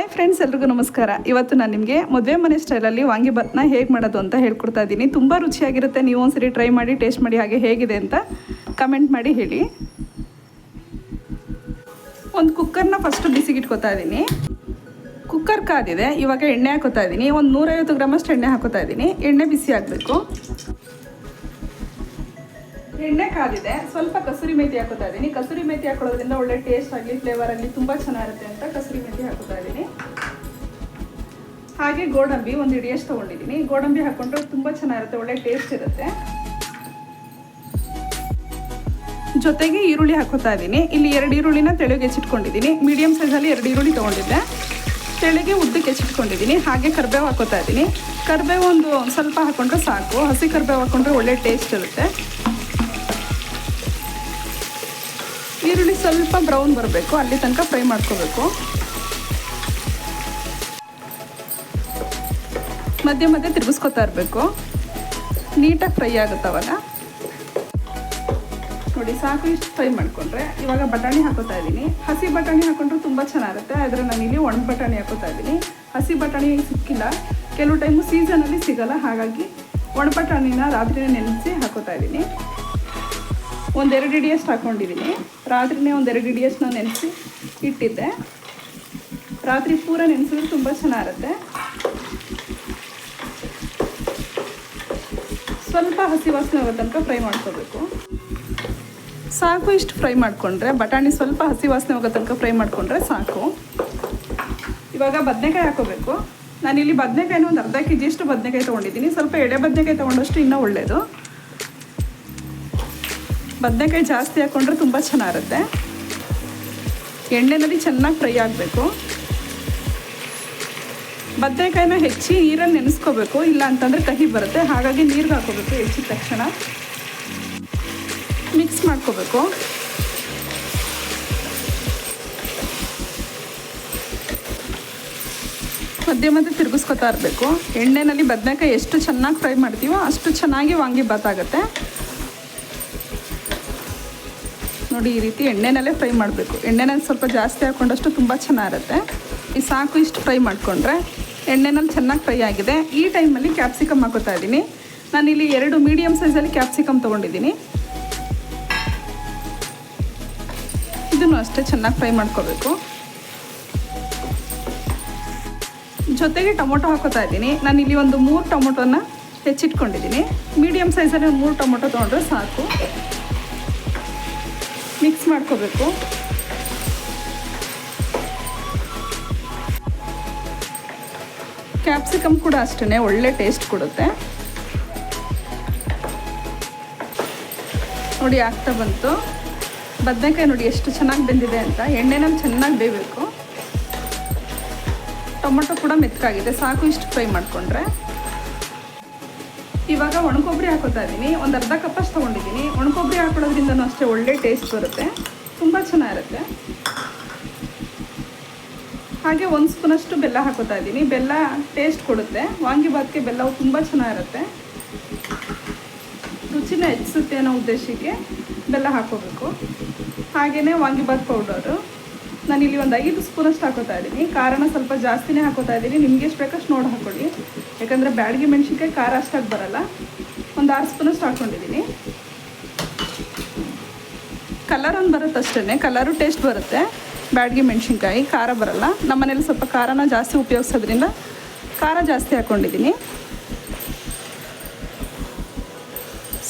Hi friends ಎಲ್ರಿಗೂ ನಮಸ್ಕಾರ. ಇವತ್ತು ನಾನು ನಿಮಗೆ ಮದುವೆ ಮನೆ ಸ್ಟೈಲಲ್ಲಿ ವಾಂಗಿಭಾತ್ನ ಹೇಗೆ ಮಾಡೋದು ಅಂತ ಹೇಳ್ಕೊಡ್ತಾ ಇದ್ದೀನಿ. ತುಂಬ ರುಚಿಯಾಗಿರುತ್ತೆ. ನೀವು ಒಂದ್ಸರಿ ಟ್ರೈ ಮಾಡಿ ಟೇಸ್ಟ್ ಮಾಡಿ ಹಾಗೆ ಹೇಗಿದೆ ಅಂತ ಕಮೆಂಟ್ ಮಾಡಿ ಹೇಳಿ. ಒಂದು ಕುಕ್ಕರ್ನ ಫಸ್ಟ್ ಬಿಸಿಗಿಟ್ಕೋತಾ ಇದ್ದೀನಿ. ಕುಕ್ಕರ್ ಕಾದಿದೆ. ಇವಾಗ ಎಣ್ಣೆ ಹಾಕೋತಾ ಇದ್ದೀನಿ. ಒಂದು ನೂರೈವತ್ತು ಗ್ರಾಮಷ್ಟು ಎಣ್ಣೆ ಹಾಕೋತಾ ಇದ್ದೀನಿ. ಎಣ್ಣೆ ಬಿಸಿ ಆಗಬೇಕು. ಎಣ್ಣೆ ಕಾದಿದೆ. ಸ್ವಲ್ಪ ಕಸೂರಿ ಮೇಥಿ ಹಾಕೋತಾ ಇದ್ದೀನಿ. ಕಸೂರಿ ಮೇಥಿ ಹಾಕೊಳ್ಳೋದ್ರಿಂದ ಒಳ್ಳೆ ಟೇಸ್ಟ್ ಆಗಲಿ ಫ್ಲೇವರ್ ಆಗಲಿ ತುಂಬ ಚೆನ್ನಾಗಿರುತ್ತೆ ಅಂತ ಕಸೂರಿ ಮೇಥಿ ಹಾಕೋತಾ ಇದ್ದೀನಿ. ಹಾಗೆ ಗೋಡಂಬಿ ಒಂದು ಇಡಿಯಷ್ಟು ತೊಗೊಂಡಿದ್ದೀನಿ. ಗೋಡಂಬಿ ಹಾಕೊಂಡ್ರೆ ತುಂಬ ಚೆನ್ನಾಗಿರುತ್ತೆ, ಒಳ್ಳೆ ಟೇಸ್ಟ್ ಇರುತ್ತೆ. ಜೊತೆಗೆ ಈರುಳ್ಳಿ ಹಾಕೋತಾ ಇದ್ದೀನಿ. ಇಲ್ಲಿ ಎರಡು ಈರುಳ್ಳಿನ ತೆಳುಗೆ ಹೆಚ್ಚಿಟ್ಕೊಂಡಿದ್ದೀನಿ. ಮೀಡಿಯಮ್ ಸೈಜಲ್ಲಿ ಎರಡು ಈರುಳ್ಳಿ ತೊಗೊಂಡಿದ್ದೆ. ತೆಳಗೆ ಉದ್ದಕ್ಕೆ ಹೆಚ್ಚಿಟ್ಕೊಂಡಿದ್ದೀನಿ. ಹಾಗೆ ಕರ್ಬೇವು ಹಾಕೋತಾ ಇದ್ದೀನಿ. ಕರ್ಬೇವು ಒಂದು ಸ್ವಲ್ಪ ಹಾಕೊಂಡ್ರೆ ಸಾಕು. ಹಸಿ ಕರ್ಬೇವು ಹಾಕೊಂಡ್ರೆ ಒಳ್ಳೆ ಟೇಸ್ಟ್ ಇರುತ್ತೆ. ಈರುಳ್ಳಿ ಸ್ವಲ್ಪ ಬ್ರೌನ್ ಬರಬೇಕು, ಅಲ್ಲಿ ತನಕ ಫ್ರೈ ಮಾಡ್ಕೋಬೇಕು. ಮಧ್ಯೆ ಮಧ್ಯೆ ತಿರುಗಿಸ್ಕೊತಾ ಇರಬೇಕು. ನೀಟಾಗಿ ಫ್ರೈ ಆಗುತ್ತೆ ಅವಾಗ ನೋಡಿ, ಸಾಕು ಇಷ್ಟು ಫ್ರೈ ಮಾಡಿಕೊಂಡ್ರೆ. ಇವಾಗ ಬಟಾಣಿ ಹಾಕೋತಾ ಇದ್ದೀನಿ. ಹಸಿ ಬಟಾಣಿ ಹಾಕೊಂಡ್ರೆ ತುಂಬ ಚೆನ್ನಾಗಿರುತ್ತೆ ಆದರೆ ನಾನು ಇಲ್ಲಿ ಒಣ ಬಟಾಣಿ ಹಾಕೋತಾ ಇದ್ದೀನಿ. ಹಸಿ ಬಟಾಣಿ ಸಿಕ್ಕಿಲ್ಲ. ಕೆಲವು ಟೈಮು ಸೀಸನಲ್ಲಿ ಸಿಗಲ್ಲ. ಹಾಗಾಗಿ ಒಣ ಬಟಾಣಿನ ರಾತ್ರಿ ನೆನೆಸಿ ಹಾಕೋತಾ ಇದ್ದೀನಿ. ಒಂದೆರಡು ಇಡಿಯಷ್ಟು ಹಾಕ್ಕೊಂಡಿದ್ದೀನಿ ರಾತ್ರಿನೇ ಒಂದೆರಡು ಇಡಿಯಷ್ಟು ನಾನು ನೆನೆಸಿ ಇಟ್ಟಿದ್ದೆ. ರಾತ್ರಿ ಪೂರ ನೆನೆಸಿದ್ರೆ ತುಂಬ ಚೆನ್ನಾಗಿರುತ್ತೆ ಸ್ವಲ್ಪ ಹಸಿ ವಾಸನೆ ಆಗೋ ತನಕ ಫ್ರೈ ಮಾಡ್ಕೋಬೇಕು. ಸಾಕು ಇಷ್ಟು ಫ್ರೈ ಮಾಡಿಕೊಂಡ್ರೆ. ಬಟಾಣಿ ಸ್ವಲ್ಪ ಹಸಿ ವಾಸನೆ ಹೋಗೋ ತನಕ ಫ್ರೈ ಮಾಡಿಕೊಂಡ್ರೆ ಸಾಕು. ಇವಾಗ ಬದನೆಕಾಯಿ ಹಾಕೋಬೇಕು. ನಾನಿಲ್ಲಿ ಬದನೆಕಾಯಿನ ಒಂದು ಅರ್ಧ ಕೆ ಜಿಯಷ್ಟು ಬದನೆಕಾಯಿ ತೊಗೊಂಡಿದ್ದೀನಿ. ಸ್ವಲ್ಪ ಎಡೆ ಬದನೆಕಾಯಿ ತೊಗೊಂಡಷ್ಟು ಇನ್ನೂ ಒಳ್ಳೆಯದು ಬದನೆಕಾಯಿ ಜಾಸ್ತಿ ಹಾಕ್ಕೊಂಡ್ರೆ ತುಂಬ ಚೆನ್ನಾಗಿರುತ್ತೆ. ಎಣ್ಣೆನಲ್ಲಿ ಚೆನ್ನಾಗಿ ಫ್ರೈ ಆಗಬೇಕು. ಬದನೆಕಾಯಿನ ಹೆಚ್ಚಿ ನೀರಲ್ಲಿ ನೆನೆಸ್ಕೋಬೇಕು, ಇಲ್ಲ ಅಂತಂದರೆ ಕಹಿ ಬರುತ್ತೆ. ಹಾಗಾಗಿ ನೀರಿಗೆ ಹಾಕೋಬೇಕು ಹೆಚ್ಚಿದ ತಕ್ಷಣ. ಮಿಕ್ಸ್ ಮಾಡ್ಕೋಬೇಕು. ಮಧ್ಯ ಮಧ್ಯೆ ತಿರುಗಿಸ್ಕೊತಾ ಇರಬೇಕು. ಎಣ್ಣೆನಲ್ಲಿ ಬದನೆಕಾಯಿ ಎಷ್ಟು ಚೆನ್ನಾಗಿ ಫ್ರೈ ಮಾಡ್ತೀವೋ ಅಷ್ಟು ಚೆನ್ನಾಗಿ ವಾಂಗಿ ಆಗುತ್ತೆ. ನೋಡಿ ಈ ರೀತಿ ಎಣ್ಣೆನಲ್ಲೇ ಫ್ರೈ ಮಾಡಬೇಕು. ಎಣ್ಣೆನಲ್ಲಿ ಸ್ವಲ್ಪ ಜಾಸ್ತಿ ಹಾಕೊಂಡಷ್ಟು ತುಂಬ ಚೆನ್ನಾಗಿರುತ್ತೆ ಈ ಸಾಕು ಇಷ್ಟು ಫ್ರೈ ಮಾಡಿಕೊಂಡ್ರೆ ಎಣ್ಣೆನಲ್ಲಿ ಚೆನ್ನಾಗಿ ಫ್ರೈ ಆಗಿದೆ. ಈ ಟೈಮಲ್ಲಿ ಕ್ಯಾಪ್ಸಿಕಮ್ ಹಾಕೋತಾ ಇದ್ದೀನಿ. ನಾನಿಲ್ಲಿ ಎರಡು ಮೀಡಿಯಮ್ ಸೈಜಲ್ಲಿ ಕ್ಯಾಪ್ಸಿಕಮ್ ತೊಗೊಂಡಿದ್ದೀನಿ. ಇದನ್ನು ಅಷ್ಟೇ ಚೆನ್ನಾಗಿ ಫ್ರೈ ಮಾಡ್ಕೋಬೇಕು. ಜೊತೆಗೆ ಟೊಮೊಟೊ ಹಾಕೋತಾ ಇದ್ದೀನಿ. ಇಲ್ಲಿ ಒಂದು ಮೂರು ಟೊಮೊಟೊನ ಹೆಚ್ಚಿಟ್ಕೊಂಡಿದ್ದೀನಿ. ಮೀಡಿಯಮ್ ಸೈಜಲ್ಲಿ ಒಂದು ಮೂರು ಟೊಮೊಟೊ ತೊಗೊಂಡ್ರೆ ಸಾಕು. ಮಿಕ್ಸ್ ಮಾಡ್ಕೋಬೇಕು. ಕ್ಯಾಪ್ಸಿಕಮ್ ಕೂಡ ಅಷ್ಟೇ ಒಳ್ಳೆ ಟೇಸ್ಟ್ ಕೊಡುತ್ತೆ. ನೋಡಿ, ಆಗ್ತಾ ಬಂತು. ಬದನೆಕಾಯಿ ನೋಡಿ, ಎಷ್ಟು ಚೆನ್ನಾಗಿ ಬೆಂದಿದೆ ಅಂತ. ಎಣ್ಣೆ ನಮ್ಮ ಚೆನ್ನಾಗಿ ಬೇಯಬೇಕು. ಟೊಮೊಟೊ ಕೂಡ ಮೆತ್ತಗಾಗಿದೆ, ಸಾಕು ಇಷ್ಟು ಫ್ರೈ ಮಾಡಿಕೊಂಡ್ರೆ. ಇವಾಗ ಒಣಕೊಬ್ಬರಿ ಹಾಕೋತಾ ಇದ್ದೀನಿ. ಒಂದು ಅರ್ಧ ಕಪ್ಪಷ್ಟು ತೊಗೊಂಡಿದ್ದೀನಿ. ಒಣಕೊಬ್ಬರಿ ಹಾಕೊಳ್ಳೋದ್ರಿಂದನೂ ಅಷ್ಟೇ ಒಳ್ಳೆ ಟೇಸ್ಟ್ ಬರುತ್ತೆ. ತುಂಬ ಚೆನ್ನಾಗಿರುತ್ತೆ. ಹಾಗೆ ಒಂದು ಸ್ಪೂನಷ್ಟು ಬೆಲ್ಲ ಹಾಕೋತಾ ಇದ್ದೀನಿ. ಬೆಲ್ಲ ಟೇಸ್ಟ್ ಕೊಡುತ್ತೆ. ವಾಂಗಿಭಾತ್ಗೆ ಬೆಲ್ಲವು ತುಂಬ ಚೆನ್ನಾಗಿರುತ್ತೆ. ರುಚಿನ ಹೆಚ್ಚಿಸುತ್ತೆ ಅನ್ನೋ ಉದ್ದೇಶಕ್ಕೆ ಬೆಲ್ಲ ಹಾಕೋಬೇಕು. ಹಾಗೆಯೇ ವಾಂಗಿಭಾತ್ ಪೌಡರು. ಇಲ್ಲಿ ಒಂದು ಐದು ಸ್ಪೂನಷ್ಟು ಹಾಕೋತಾ ಇದ್ದೀನಿ. ಕಾರಣ ಸ್ವಲ್ಪ ಜಾಸ್ತಿನೇ ಹಾಕೋತಾ ಇದ್ದೀನಿ. ನಿಮಗೆ ಎಷ್ಟು ಬೇಕಷ್ಟು ನೋಡಿ ಹಾಕೊಳ್ಳಿ. ಯಾಕಂದರೆ ಬ್ಯಾಡಗಿ ಮೆಣಸಿನ್ಕಾಯಿ ಖಾರ ಅಷ್ಟಾಗಿ ಬರಲ್ಲ. ಒಂದು ಆರು ಸ್ಪೂನಷ್ಟು ಹಾಕ್ಕೊಂಡಿದ್ದೀನಿ ಕಲರ್ ಒಂದು ಬರುತ್ತೆ ಅಷ್ಟೇ ಕಲರು ಟೇಸ್ಟ್ ಬರುತ್ತೆ. ಬ್ಯಾಡಗಿ ಮೆಣಸಿನ್ಕಾಯಿ ಖಾರ ಬರಲ್ಲ. ನಮ್ಮನೇಲಿ ಸ್ವಲ್ಪ ಖಾರನ ಜಾಸ್ತಿ ಉಪಯೋಗಿಸೋದ್ರಿಂದ ಖಾರ ಜಾಸ್ತಿ ಹಾಕ್ಕೊಂಡಿದ್ದೀನಿ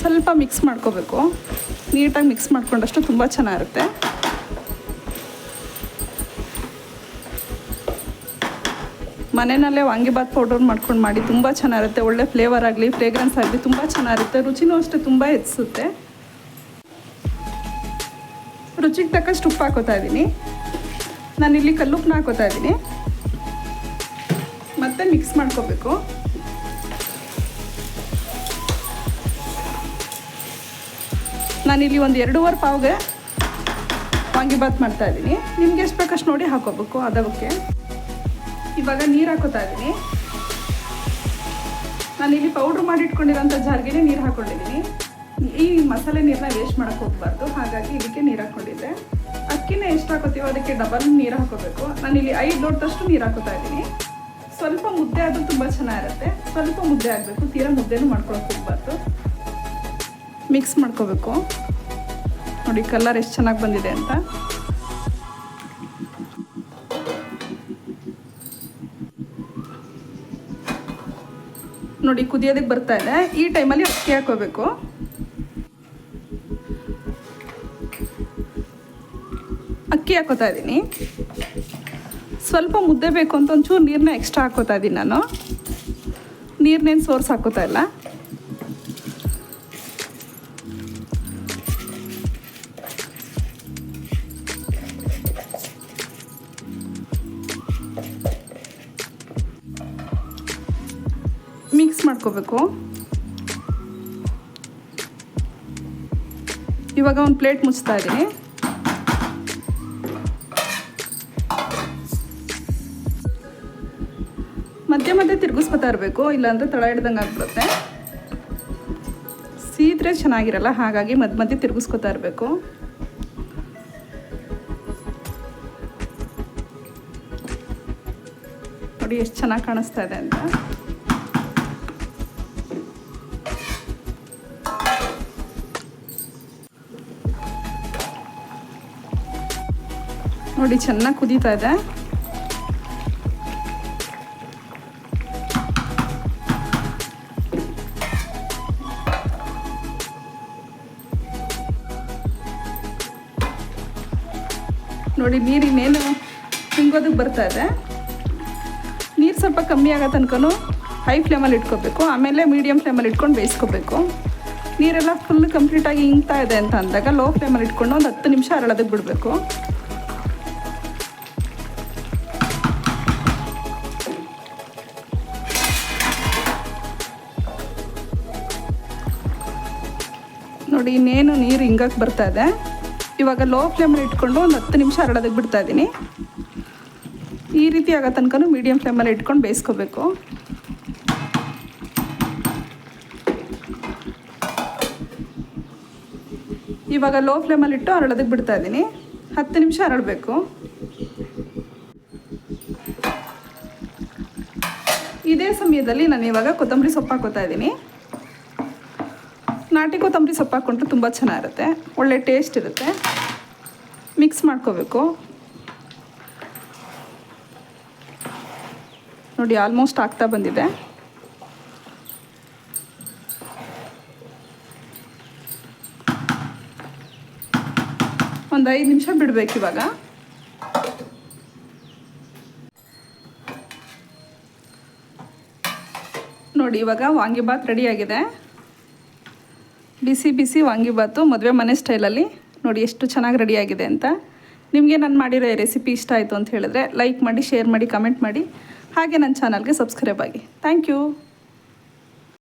ಸ್ವಲ್ಪ ಮಿಕ್ಸ್ ಮಾಡ್ಕೋಬೇಕು. ನೀಟಾಗಿ ಮಿಕ್ಸ್ ಮಾಡ್ಕೊಂಡಷ್ಟು ತುಂಬ ಚೆನ್ನಾಗಿರುತ್ತೆ. ಮನೆಯಲ್ಲೇ ವಾಂಗಿಬಾತ್ ಪೌಡರ್ ಮಾಡ್ಕೊಂಡು ಮಾಡಿ ತುಂಬ ಚೆನ್ನಾಗಿರುತ್ತೆ. ಒಳ್ಳೆ ಫ್ಲೇವರ್ ಆಗಲಿ ಫ್ರೇಗ್ರೆನ್ಸ್ ಆಗಲಿ ತುಂಬ ಚೆನ್ನಾಗಿರುತ್ತೆ. ರುಚಿನೂ ಅಷ್ಟೇ ತುಂಬ ಹೆಚ್ಚಿಸುತ್ತೆ ರುಚಿಗೆ ತಕ್ಕಷ್ಟು ಉಪ್ಪು ಹಾಕೋತಾ ಇದ್ದೀನಿ. ಇಲ್ಲಿ ಕಲ್ಲುಪ್ಪನ್ನ ಹಾಕೋತಾ ಇದ್ದೀನಿ. ಮತ್ತೆ ಮಿಕ್ಸ್ ಮಾಡ್ಕೋಬೇಕು. ನಾನಿಲ್ಲಿ ಒಂದು ಎರಡೂವರೆ ಪಾವ್ಗೆ ವಾಂಗಿಬಾತ್ ಮಾಡ್ತಾ ಇದ್ದೀನಿ. ನಿಮ್ಗೆ ಎಷ್ಟು ಬೇಕಷ್ಟು ನೋಡಿ ಹಾಕೋಬೇಕು ಅದಕ್ಕೆ ಇವಾಗ ನೀರು ಹಾಕೋತಾ ಇದ್ದೀನಿ ಇಲ್ಲಿ ಪೌಡ್ರ್ ಮಾಡಿ ಜಾರ್ಗೆನೇ ನೀರು ಹಾಕ್ಕೊಂಡಿದ್ದೀನಿ ಈ ಮಸಾಲೆ ನೀರನ್ನ ವೇಸ್ಟ್ ಮಾಡೋಕ್ಕೆ ಹೋಗ್ಬಾರ್ದು, ಹಾಗಾಗಿ ಇದಕ್ಕೆ ನೀರು ಹಾಕ್ಕೊಂಡಿದ್ದೆ ಅಕ್ಕಿ ಅಕ್ಕಿನ ಎಷ್ಟು ಹಾಕೋತೀವೋ ಅದಕ್ಕೆ ಡಬಲ್ ನೀರು ಹಾಕೋಬೇಕು. ಇಲ್ಲಿ ಐದು ಲೋಟದಷ್ಟು ನೀರು ಹಾಕೋತಾ ಇದ್ದೀನಿ ಸ್ವಲ್ಪ ಮುದ್ದೆ ಆದರೂ ತುಂಬ ಚೆನ್ನಾಗಿರುತ್ತೆ. ಸ್ವಲ್ಪ ಮುದ್ದೆ ಆಗಬೇಕು, ತೀರಾ ಮುದ್ದೆನೂ ಮಾಡ್ಕೊಳಕ್ಕೆ ಹೋಗ್ಬಾರ್ದು. ಮಿಕ್ಸ್ ಮಾಡ್ಕೋಬೇಕು. ನೋಡಿ ಕಲರ್ ಎಷ್ಟು ಚೆನ್ನಾಗಿ ಬಂದಿದೆ ಅಂತ. ನೋಡಿ ಕುದಿಯೋದಕ್ಕೆ ಬರ್ತಾ ಇದೆ. ಈ ಟೈಮಲ್ಲಿ ಅಕ್ಕಿ ಹಾಕೋಬೇಕು. ಅಕ್ಕಿ ಹಾಕೋತಾ ಇದ್ದೀನಿ. ಸ್ವಲ್ಪ ಮುದ್ದೆ ಬೇಕು ಅಂತ ಒಂಚೂರು ನೀರನ್ನ ಎಕ್ಸ್ಟ್ರಾ ಹಾಕೋತಾ ಇದ್ದೀನಿ ನಾನು. ನೀರನ್ನೇನು ಸೋರ್ಸ್ ಹಾಕೋತಾ ಇಲ್ಲ. ಮಾಡ್ಕೋಬೇಕು. ಇವಾಗ ಒಂದು ಪ್ಲೇಟ್ ಮುಚ್ತಾ ಇದ್ದೀನಿ. ಮಧ್ಯೆ ಮಧ್ಯೆ ತಿರುಗಿಸ್ಕೊತಾ ಇರಬೇಕು, ಇಲ್ಲಾಂದರೆ ತಳ ಹಿಡ್ದಂಗೆ ಆಗ್ಬಿಡುತ್ತೆ. ಸೀದ್ರೆ ಚೆನ್ನಾಗಿರಲ್ಲ, ಹಾಗಾಗಿ ಮಧ್ಯ ಮಧ್ಯೆ ತಿರುಗಿಸ್ಕೋತಾ ಇರಬೇಕು. ನೋಡಿ, ಎಷ್ಟು ಚೆನ್ನಾಗಿ ಕಾಣಿಸ್ತಾ ಇದೆ ಅಂತ. ನೋಡಿ, ಚೆನ್ನಾಗಿ ಕುದೀತಾ ಇದೆ. ನೋಡಿ ನೀರಿನ್ನೇನು ತಿಂಗೋದಕ್ಕೆ ಬರ್ತಾ ಇದೆ. ನೀರು ಸ್ವಲ್ಪ ಕಮ್ಮಿ ಆಗೋ ತನಕನೂ ಹೈ ಫ್ಲೇಮಲ್ಲಿ ಇಟ್ಕೋಬೇಕು. ಆಮೇಲೆ ಮೀಡಿಯಮ್ ಫ್ಲೇಮಲ್ಲಿ ಇಟ್ಕೊಂಡು ಬೇಯಿಸ್ಕೋಬೇಕು. ನೀರೆಲ್ಲ ಫುಲ್ ಕಂಪ್ಲೀಟಾಗಿ ಇಂಗ್ತಾ ಇದೆ ಅಂತ ಅಂದಾಗ ಲೋ ಫ್ಲೇಮಲ್ಲಿ ಇಟ್ಕೊಂಡು ಒಂದು ಹತ್ತು ನಿಮಿಷ ಅರಳೋದಕ್ಕೆ ಬಿಡಬೇಕು. ನೋಡಿ, ಇನ್ನೇನು ನೀರು ಹಿಂಗಕ್ಕೆ ಬರ್ತಾ ಇದೆ. ಇವಾಗ ಲೋ ಫ್ಲೇಮಲ್ಲಿ ಇಟ್ಕೊಂಡು ಒಂದು ಹತ್ತು ನಿಮಿಷ ಹರಡೋದಕ್ಕೆ ಬಿಡ್ತಾ ಇದ್ದೀನಿ ಈ ರೀತಿ ಆಗೋ ತನಕ ಮೀಡಿಯಮ್ ಫ್ಲೇಮಲ್ಲಿ ಇಟ್ಕೊಂಡು ಬೇಯಿಸ್ಕೋಬೇಕು. ಇವಾಗ ಲೋ ಫ್ಲೇಮಲ್ಲಿ ಇಟ್ಟು ಹರಳೋದಕ್ಕೆ ಬಿಡ್ತಾ ಇದ್ದೀನಿ ಹತ್ತು ನಿಮಿಷ ಹರಡಬೇಕು. ಇದೇ ಸಮಯದಲ್ಲಿ ನಾನು ಇವಾಗ ಕೊತ್ತಂಬರಿ ಸೊಪ್ಪು ಹಾಕೋತಾ ಇದ್ದೀನಿ ನಾಟಿ ಕೊತ್ತಂಬರಿ ಸೊಪ್ಪು ಹಾಕ್ಕೊಂಡ್ರೆ ತುಂಬ ಚೆನ್ನಾಗಿರುತ್ತೆ. ಒಳ್ಳೆ ಟೇಸ್ಟ್ ಇರುತ್ತೆ. ಮಿಕ್ಸ್ ಮಾಡ್ಕೋಬೇಕು. ನೋಡಿ ಆಲ್ಮೋಸ್ಟ್ ಆಗ್ತಾ ಬಂದಿದೆ. ಒಂದು ಐದು ನಿಮಿಷ ಬಿಡಬೇಕು ಇವಾಗ. ನೋಡಿ, ಇವಾಗ ವಾಂಗಿಬಾತ್ ರೆಡಿಯಾಗಿದೆ ಬಿಸಿ ಬಿಸಿ ವಾಂಗಿಬಾತು ಮದುವೆ ಮನೆ ಸ್ಟೈಲಲ್ಲಿ. ನೋಡಿ ಎಷ್ಟು ಚೆನ್ನಾಗಿ ರೆಡಿಯಾಗಿದೆ ಅಂತ. ನಿಮಗೆ ನಾನು ಮಾಡಿರೋ ರೆಸಿಪಿ ಇಷ್ಟ ಆಯಿತು ಅಂತ ಹೇಳಿದ್ರೆ ಲೈಕ್ ಮಾಡಿ ಶೇರ್ ಮಾಡಿ ಕಮೆಂಟ್ ಮಾಡಿ. ಹಾಗೆ ನನ್ನ ಚಾನಲ್ಗೆ ಸಬ್ಸ್ಕ್ರೈಬ್ ಆಗಿ. Thank you